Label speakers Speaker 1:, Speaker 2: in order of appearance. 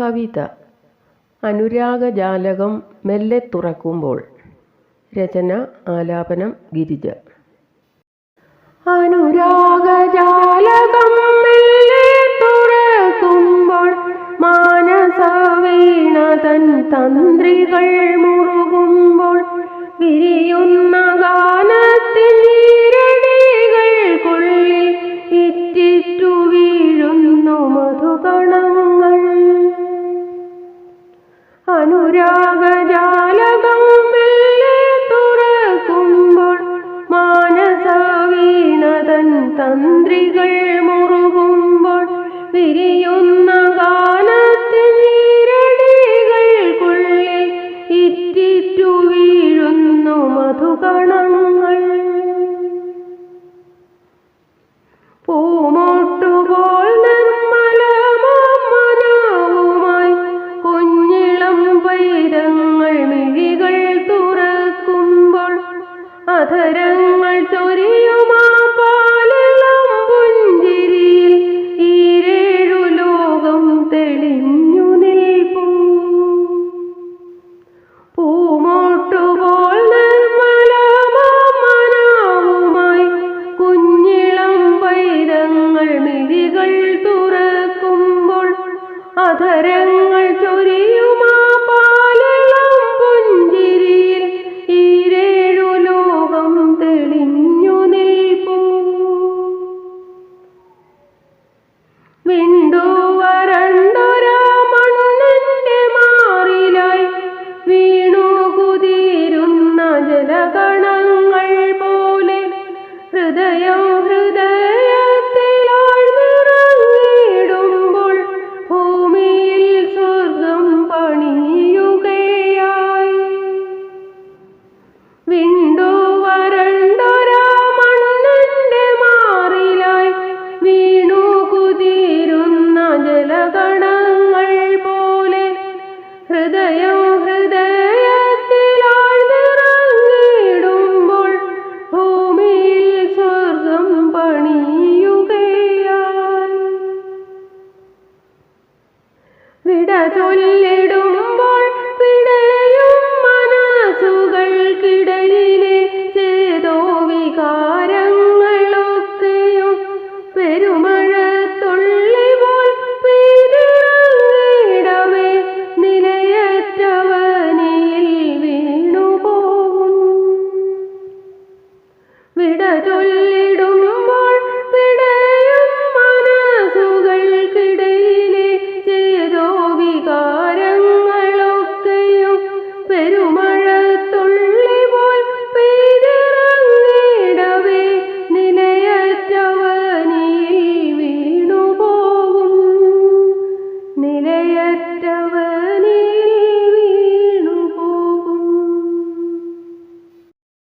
Speaker 1: കവിത. അനുരാഗജാലകം മെല്ലെ തുറക്കുമ്പോൾ. രചന ആലാപനം ഗിരിജ. അനുരാഗജാലകം മെല്ലെ തുറക്കുമ്പോൾ മാനസവീണ തൻ തന്ത്രികൾ അനുരാഗജാലകം മെല്ലെ തുറക്കുമ്പോൾ മാനസവീണതൻ തന്ത്രികൾ മുറുകുമ്പോൾ വിരിയുന്ന അധരങ്ങൾ ചൊരിയുമാ പാലിളം പുഞ്ചിരിയിൽ ഈരേഴു ലോകം തെളിഞ്ഞു നിൽപ്പൂ പൂമോട്ടുപോൽ നിർമ്മലമാമനവുമായി കുഞ്ഞിളം പൈതങ്ങൾ മിഴികൾ തുറക്കുമ്പോൾ അധരങ്ങൾ ഹൃദയം ഹൃദയത്തിലാഴ്ന്നിറങ്ങിടുമ്പോൾ ഭൂമിയിൽ സ്വർഗം പണിയുകയായി. വിണ്ടു ചൊല്ലിടുമ്പോൾ പിടയും മനസ്സുകൾക്കിടയിലെ ചേതോ വികാരങ്ങളൊക്കെയും പെരുമഴത്തുള്ളി പോൽ പെരുടവേ നിലയറ്റവനിൽ വീണുപോകും. വിട ചൊല്ലി കരവനേ